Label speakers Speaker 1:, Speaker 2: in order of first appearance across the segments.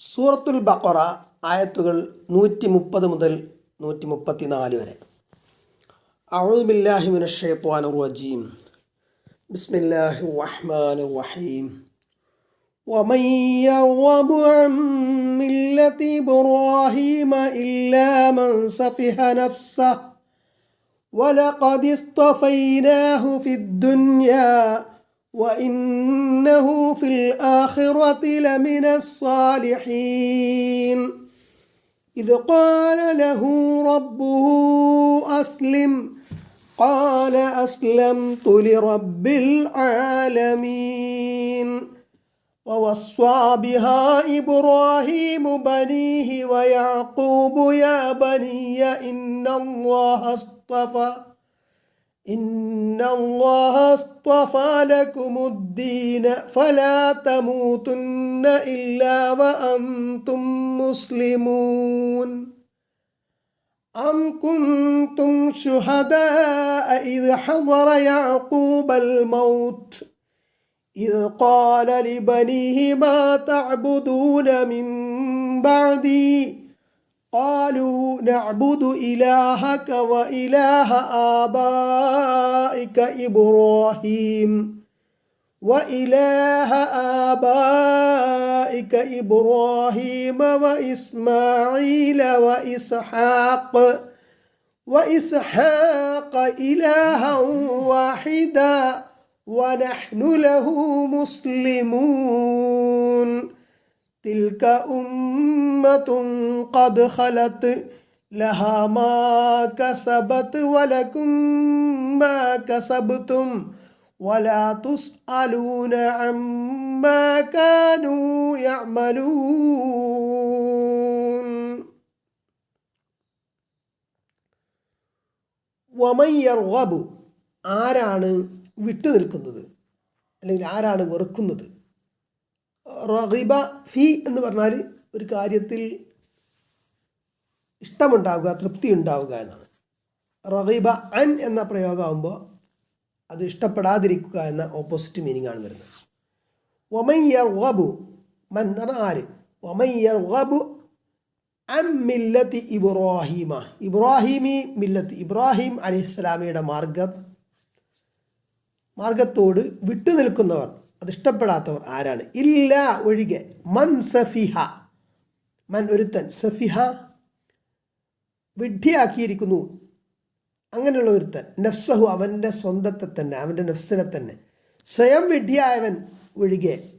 Speaker 1: സൂറത്തുൽ ബഖറ ആയത്തുകൾ നൂറ്റി മുപ്പത് മുതൽ നൂറ്റി മുപ്പത്തി നാല് വരെ അഴുബില്ലാഹി മിനഷേത്വാൻ റജീം ബിസ്മില്ലാഹി റഹ്മാൻ റഹീം ومن يرغب عن ملة إبراهيم إلا من سفه نفسه ولقد اصطفيناه في الدنيا وإنه في الآخرة لمن الصالحين إذ قال له ربه أسلم قال أسلمت لرب العالمين ووصى بها إبراهيم بنيه ويعقوب يا بني إن الله اصطفى إن الله اصطفى لكم الدين فلا تموتن إلا وأنتم مسلمون أم كنتم شهداء إذ حضر يعقوب الموت إذ قال لبنيه ما تعبدون من بعدي قالوا نعبد إلهك وإله آبائك إبراهيم وإله آبائك إبراهيم وإسماعيل وإسحاق وإسحاق إلها واحدا ونحن له مسلمون. تلك أمة قد خلت لها ما كسبت ولكم ما كسبتم ولا تسألون عما كانوا يعملون ومن يرغب ആരാണ് വിട്ടു നിൽക്കുന്നത് അല്ലെങ്കിൽ ആരാണ് വെറുക്കുന്നത് റഗിബ ഫി എന്ന് പറഞ്ഞാൽ ഒരു കാര്യത്തിൽ ഇഷ്ടമുണ്ടാവുക തൃപ്തി ഉണ്ടാവുക എന്നാണ്. റഹിബ അൻ എന്ന പ്രയോഗമാകുമ്പോൾ അത് ഇഷ്ടപ്പെടാതിരിക്കുക എന്ന ഓപ്പോസിറ്റ് മീനിങ് ആണ് വരുന്നത്. ഒമയ്യർ വബു മൻ ആര്? ഒമയ്യർ വബു അം മില്ലത്തി ഇബ്രാഹിമ. ഇബ്രാഹിമി മില്ലത്ത് ഇബ്രാഹിം അലി ഇസ്ലാമിയുടെ മാർഗം മാർഗത്തോട് വിട്ടു നിൽക്കുന്നവർ അത് ഇഷ്ടപ്പെടാത്തവർ ആരാണ്? ഇല്ല ഒഴികെ. മൻ സഫിഹ. മൻ ഒരുത്തൻ സഫിഹ വിഡ്ഢിയാക്കിയിരിക്കുന്നു. അങ്ങനെയുള്ള ഒരുത്തൻ. നഫ്സഹു അവന്റെ സ്വന്തത്തെ തന്നെ അവന്റെ നഫ്സിനെ തന്നെ. സ്വയം വിഡ്ഢിയായവൻ ഒഴികെ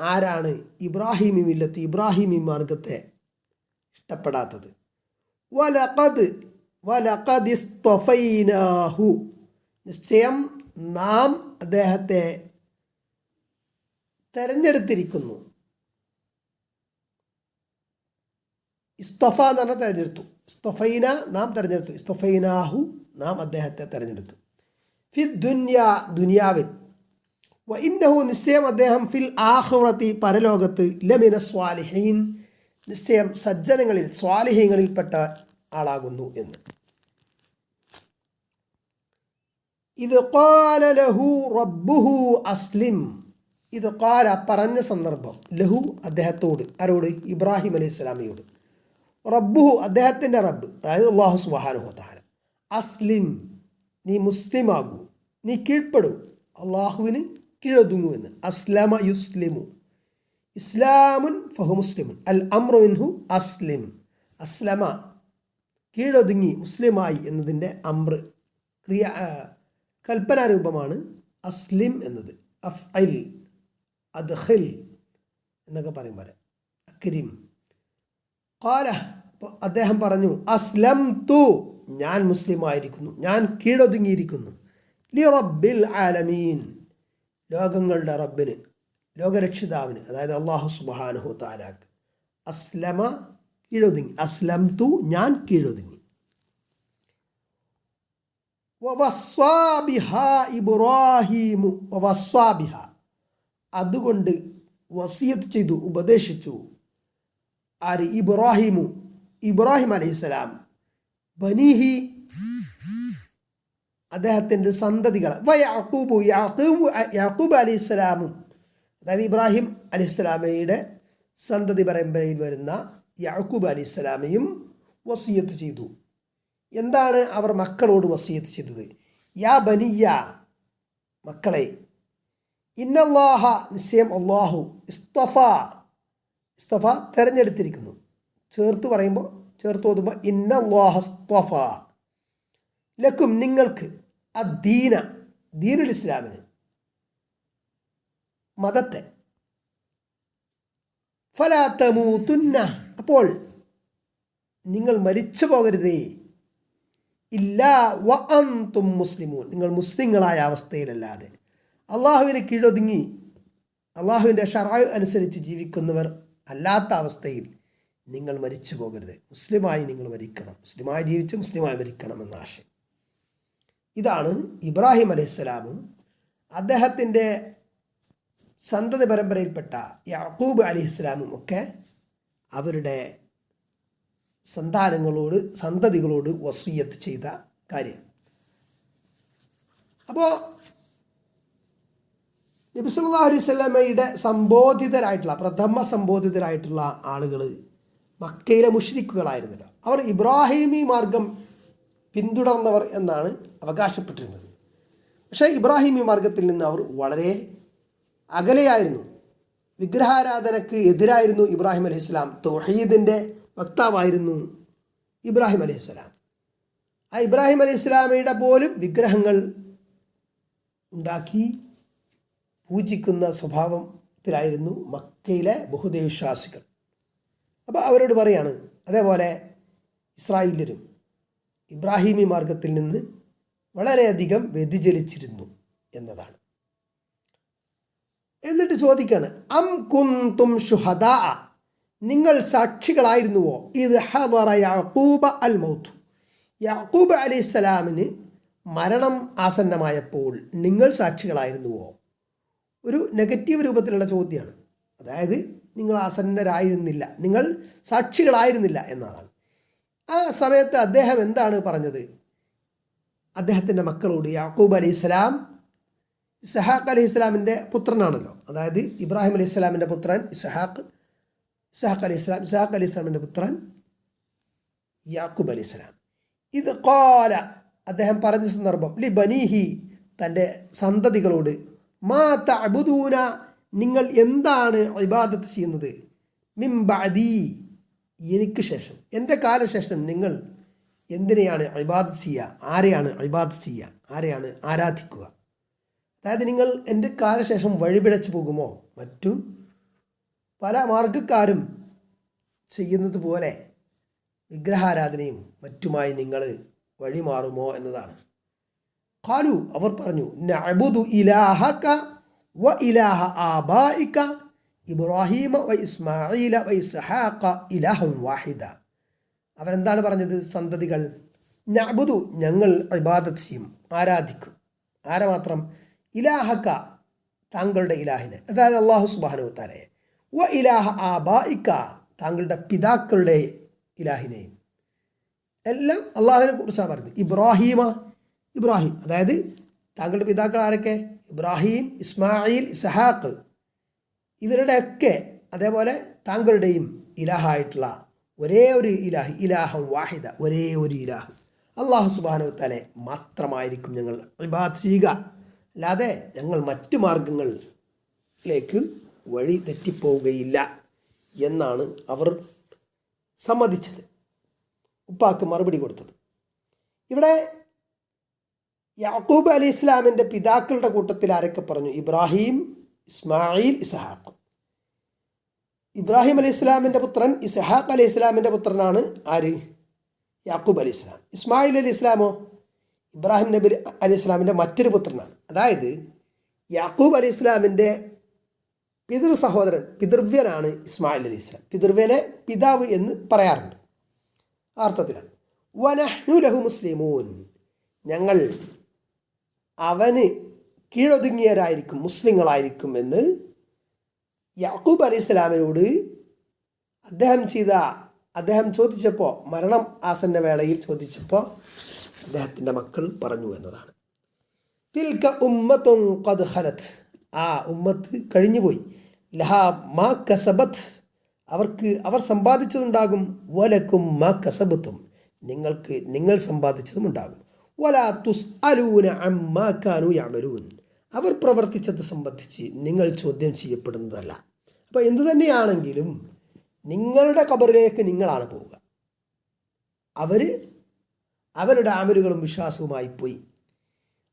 Speaker 1: ആരാണ്? ഇബ്രാഹിമി മില്ലത്ത് ഇബ്രാഹിമി മാർഗത്തെ ഇഷ്ടപ്പെടാത്തത്. വലഖദ് വലഖദിസ്തൊഫൈനാഹു നിശ്ചയം നാം അദ്ദേഹത്തെ തെരഞ്ഞെടുത്തിരിക്കുന്നു. ഇസ്തൊഫ എന്ന് പറഞ്ഞാൽ തെരഞ്ഞെടുത്തു. ഇസ്തൊഫൈന നാം തെരഞ്ഞെടുത്തു. ഇസ്തൊഫൈനാഹു നാം അദ്ദേഹത്തെ തെരഞ്ഞെടുത്തു. ഫി ദുന്യ ദുനിയാവിൽ. ഇന്നഹു നിശ്ചയം അദ്ദേഹം ഫിൽ ആഹുറത്തി പരലോകത്ത് ലമിന സ്വാലിഹീൻ. നിശ്ചയം സജ്ജനങ്ങളിൽ സ്വാലിഹീങ്ങളിൽപ്പെട്ട ആളാകുന്നു എന്ന്. ഇത് ലഹു റബ്ബുഹു അസ്ലിം. ഇത് കാല പറഞ്ഞ സന്ദർഭം ലഹു അദ്ദേഹത്തോട് ആരോട്? ഇബ്രാഹിം അലൈഹി സ്വലാമിയോട്. റബ്ബുഹു അദ്ദേഹത്തിന്റെ റബ്ബ് അതായത് അള്ളാഹു സുബാനുഹു താല അസ്ലിം നീ മുസ്ലിമാകൂ നീ കീഴ്പ്പെടൂ അള്ളാഹുവിന് കീഴൊതുങ്ങൂ എന്ന്. അസ്ലമ യുസ്ലിമു. ഇസ്ലാമുൻ ഫഹു മുസ്ലിമുൻ. അൽ അമ്രുവിൻഹു അസ്ലിം. അസ്ലമ കീഴൊതുങ്ങി മുസ്ലിമായി എന്നതിന്റെ അമ്ര ക്രിയ കൽപ്പനാരൂപമാണ് അസ്ലിം എന്നത്. അഫ് ഐൽ അദ്ഖിൽ എന്നൊക്കെ പറയും അക്രിം. കാല അദ്ദേഹം പറഞ്ഞു അസ്ലം തു ഞാൻ മുസ്ലിമായിരിക്കുന്നു ഞാൻ കീഴൊതുങ്ങിയിരിക്കുന്നു. ലി റബ്ബിൽ ആലമീൻ. ലോകങ്ങളുടെ റബ്ബിന് ലോകരക്ഷിതാവിന് അതായത് അള്ളാഹു സുബാനുഹു താലാക്ക് അസ്ലമ കീഴൊതുങ്ങി അസ്ലം തു ഞാൻ കീഴൊതുങ്ങി. ഇബ്രാഹിമു അതുകൊണ്ട് വസിയത്ത് ചെയ്തു ഉപദേശിച്ചു. ആര്? ഇബ്രാഹിമു. ഇബ്രാഹിം അലൈഹിസ്സലാം. ബനീഹി അദ്ദേഹത്തിന്റെ സന്തതികൾ വ യാക്കൂബു യാക്കൂബ് യാക്കൂബ് അലൈഹിസ്സലാമും. അതായത് ഇബ്രാഹിം അലൈഹിസ്സലാമയുടെ സന്തതി പരമ്പരയിൽ വരുന്ന യാക്കൂബ് അലി ഇസ്ലാമയും വസീയത്ത് ചെയ്തു. എന്താണ് അവർ മക്കളോട് വസീയത്ത് ചെയ്തത്? യാ ബനിയ മക്കളെ ഇന്നല്ലാഹ നിശ്ചയം അള്ളാഹു ഇസ്തഫ. ഇസ്തഫ തിരഞ്ഞെടുത്തിരിക്കുന്നു. ചേർത്ത് പറയുമ്പോൾ ചേർത്ത് ഓതുമ്പോൾ ഇന്നല്ലാഹ ഇസ്തഫ. ലക്കും നിങ്ങൾക്ക് അദ്ദീന ദീനുൽ ഇസ്ലാമിന് മതത്തെ. ഫലാത്തമൂത്തുന്ന അപ്പോൾ നിങ്ങൾ മരിച്ചു പോകരുതേ. ഇല്ല വ അന്തും മുസ്ലിമൂൻ. നിങ്ങൾ മുസ്ലിങ്ങളായ അവസ്ഥയിലല്ലാതെ. അള്ളാഹുവിനെ കീഴൊതുങ്ങി അള്ളാഹുവിന്റെ ഷറായു അനുസരിച്ച് ജീവിക്കുന്നവർ അല്ലാത്ത അവസ്ഥയിൽ നിങ്ങൾ മരിച്ചു പോകരുത്. മുസ്ലിമായി നിങ്ങൾ മരിക്കണം. മുസ്ലിമായി ജീവിച്ച് മുസ്ലിമായി മരിക്കണം എന്ന ആശയം. ഇതാണ് ഇബ്രാഹിം അലൈഹിസ്സലാമും അദ്ദേഹത്തിന്റെ സന്തതി പരമ്പരയിൽപ്പെട്ട യാക്കൂബ് അലിഹിസ്ലാമും ഒക്കെ അവരുടെ സന്താനങ്ങളോട് സന്തതികളോട് വസീയത്ത് ചെയ്ത കാര്യം. അപ്പോൾ നബി അലൈവല്ലമയുടെ സംബോധിതരായിട്ടുള്ള പ്രഥമ സംബോധിതരായിട്ടുള്ള ആളുകൾ മക്കയിലെ മുഷ്രിക്കുകളായിരുന്നല്ലോ. അവർ ഇബ്രാഹിമി മാർഗം പിന്തുടർന്നവർ എന്നാണ് അവകാശപ്പെട്ടിരുന്നത്. പക്ഷേ ഇബ്രാഹിമി മാർഗത്തിൽ നിന്ന് അവർ വളരെ അകലെയായിരുന്നു. വിഗ്രഹാരാധനക്ക് എതിരായിരുന്നു ഇബ്രാഹിം അലൈഹി സ്വലാം. തൊഹീദിന്റെ വക്താവായിരുന്നു ഇബ്രാഹിം അലൈഹി സ്വലാം. ആ ഇബ്രാഹിം അലൈഹി സ്വലാമയുടെ പോലും വിഗ്രഹങ്ങൾ ഉണ്ടാക്കി പൂജിക്കുന്ന സ്വഭാവത്തിലായിരുന്നു മക്കയിലെ ബഹുദൈവവിശ്വാസികൾ അപ്പോൾ അവരോട് പറയാണ് അതേപോലെ ഇസ്രായേലരും ഇബ്രാഹിമി മാർഗത്തിൽ നിന്ന് വളരെയധികം വ്യതിചലിച്ചിരുന്നു എന്നതാണ്. എന്നിട്ട് ചോദിക്കാണ് അം കുന്തും ഷുഹദ നിങ്ങൾ സാക്ഷികളായിരുന്നുവോ? ഇത് ഹദറ യാക്കൂബ അൽ മൗത്ത് യാക്കൂബ് അലി സ്ലാമിന് മരണം ആസന്നമായപ്പോൾ നിങ്ങൾ സാക്ഷികളായിരുന്നുവോ? ഒരു നെഗറ്റീവ് രൂപത്തിലുള്ള ചോദ്യമാണ് അതായത് നിങ്ങൾ ആസന്നരായിരുന്നില്ല. നിങ്ങൾ സാക്ഷികളായിരുന്നില്ല എന്നതാണ് ആ സമയത്ത് അദ്ദേഹം എന്താണ് പറഞ്ഞത്? അദ്ദേഹത്തിന്റെ മക്കളോട് യാക്കൂബ് അലി ഇസ്ലാം ഇസഹാഖ് അലൈഹി ഇസ്ലാമിന്റെ പുത്രനാണല്ലോ. അതായത് ഇബ്രാഹിം അലൈഹി ഇസ്ലാമിന്റെ പുത്രൻ ഇസഹാഖ് ഇസഹാഖ് അലൈഹി ഇസ്ലാം ഇസഹാഖ് അലൈഹി ഇസ്ലാമിന്റെ പുത്രൻ യാക്കൂബ് അലി ഇസ്ലാം ഇത് കോല അദ്ദേഹം പറഞ്ഞ സന്ദർഭം ലി ബനീഹി തന്റെ സന്തതികളോട് മാ തഅബുദൂന നിങ്ങൾ എന്താണ് ഇബാദത്ത് ചെയ്യുന്നത്? മിംബഅദി എനിക്ക് ശേഷം. എന്റെ കാലശേഷം നിങ്ങൾ എന്തിനെയാണ് ഇബാദത്ത് ചെയ്യുക? ആരെയാണ് ഇബാദത്ത് ചെയ്യുക? ആരെയാണ് ആരാധിക്കുക? അതായത് നിങ്ങൾ എന്റെ കാലശേഷം വഴിപിഴച്ചു പോകുമോ? മറ്റു പല മാർഗക്കാരും ചെയ്യുന്നത് പോലെ വിഗ്രഹാരാധനയും മറ്റുമായി നിങ്ങൾ വഴിമാറുമോ എന്നതാണ്. ഖാലു അവർ പറഞ്ഞു നഅബുദു ഇലാഹക വ ഇലാഹ ആബായിക ഇബ്രാഹീമ വ ഇസ്മാഈല വ ഇസ്ഹാഖ ഇലാഹും വാഹിദ. അവരെന്താണ് പറഞ്ഞത്? സന്തതികൾ നഅബുദു ഞങ്ങൾ ഇബാദത്ത് ചെയ്യും ആരാധിക്കും. ആരെ മാത്രം ഇലാഹക്ക താങ്കളുടെ ഇലാഹിനെ. അതായത് അള്ളാഹു സുബാനു താലയെ വ ഇലാഹ ആബായിക്ക താങ്കളുടെ പിതാക്കളുടെ ഇലാഹിനെയും. എല്ലാം അള്ളാഹുവിനെ കുറിച്ചാണ് പറയുന്നത് ഇബ്രാഹീമ ഇബ്രാഹിം. അതായത് താങ്കളുടെ പിതാക്കൾ ആരൊക്കെ? ഇബ്രാഹിം ഇസ്മായിൽ ഇസഹാഖ്. ഇവരുടെയൊക്കെ അതേപോലെ താങ്കളുടെയും ഇലാഹായിട്ടുള്ള ഒരേ ഒരു ഇലാഹ് ഇലാഹം വാഹിദ ഒരേ ഒരു ഇലാഹ്. അള്ളാഹു സുബാനോ തലേ മാത്രമായിരിക്കും ഞങ്ങൾ ഇബാദ് ചെയ്യുക. അല്ലാതെ ഞങ്ങൾ മറ്റു മാർഗങ്ങളിലേക്ക് വഴി തെറ്റിപ്പോവുകയില്ല എന്നാണ് അവർ സമ്മതിച്ചത്. ഉപ്പാക്ക് മറുപടി കൊടുത്തത്. ഇവിടെ യാക്കൂബ് അലി ഇസ്ലാമിന്റെ പിതാക്കളുടെ കൂട്ടത്തിൽ ആരൊക്കെ പറഞ്ഞു? ഇബ്രാഹിം ഇസ്മായിൽ ഇസഹാഖ്. ഇബ്രാഹിം അലി ഇസ്ലാമിന്റെ പുത്രൻ ഇസഹാഖ് അലി ഇസ്ലാമിന്റെ പുത്രനാണ് ആര്? യാക്കൂബ് അലി ഇസ്ലാം. ഇസ്മായിൽ അലി ഇസ്ലാമോ? ഇബ്രാഹിം നബി അലി ഇസ്ലാമിന്റെ മറ്റൊരു പുത്രനാണ്. അതായത് യാക്കൂബ് അലി ഇസ്ലാമിന്റെ പിതൃ സഹോദരൻ പിതൃവ്യനാണ് ഇസ്മായിൽ അലി ഇസ്ലാം. പിതൃവ്യനെ പിതാവ് എന്ന് പറയാറുണ്ട്. അർത്ഥത്തിലാണ്. വനഹ്നു ലഹു മുസ്ലിമൂൻ. ഞങ്ങൾ അവന് കീഴൊതുങ്ങിയരായിരിക്കും മുസ്ലിങ്ങളായിരിക്കും എന്ന് യാക്കൂബ് അലി ഇസ്ലാമിനോട് അദ്ദേഹം ചെയ്ത അദ്ദേഹം ചോദിച്ചപ്പോൾ മരണം ആസന്ന വേളയിൽ ചോദിച്ചപ്പോൾ അദ്ദേഹത്തിന്റെ മക്കൾ പറഞ്ഞു എന്നതാണ്. തിൽക്ക ഉമ്മത്തും കത് ആ ഉമ്മത്ത് കഴിഞ്ഞുപോയി. ലഹാ മാ കസബത്ത് അവർക്ക് അവർ സമ്പാദിച്ചതുണ്ടാകും. വലക്കും മാ കസബത്തും. നിങ്ങൾക്ക് നിങ്ങൾ സമ്പാദിച്ചതും ഉണ്ടാകും. വലാ അലൂന അവർ പ്രവർത്തിച്ചത് സംബന്ധിച്ച് നിങ്ങൾ ചോദ്യം ചെയ്യപ്പെടുന്നതല്ല. അപ്പോൾ എന്തു തന്നെയാണെങ്കിലും നിങ്ങളുടെ കബറിലേക്ക് നിങ്ങളാണ് പോവുക. അവർ അവരുടെ ആമലുകളും വിശ്വാസവുമായി പോയി.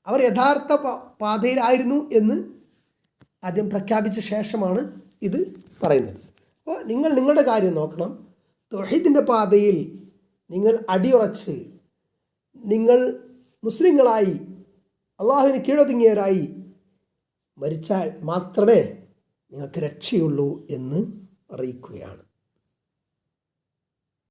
Speaker 1: അവർ യഥാർത്ഥ പാതയിലായിരുന്നു എന്ന് ആദ്യം പ്രഖ്യാപിച്ച ശേഷമാണ് ഇത് പറയുന്നത്. അപ്പോൾ നിങ്ങൾ നിങ്ങളുടെ കാര്യം നോക്കണം. തൊഹീദിന്റെ പാതയിൽ നിങ്ങൾ അടിയുറച്ച് നിങ്ങൾ മുസ്ലിങ്ങളായി അള്ളാഹുവിന് കീഴൊതുങ്ങിയവരായി മരിച്ചാൽ മാത്രമേ നിങ്ങൾക്ക് രക്ഷയുള്ളൂ എന്ന് അറിയിക്കുകയാണ്.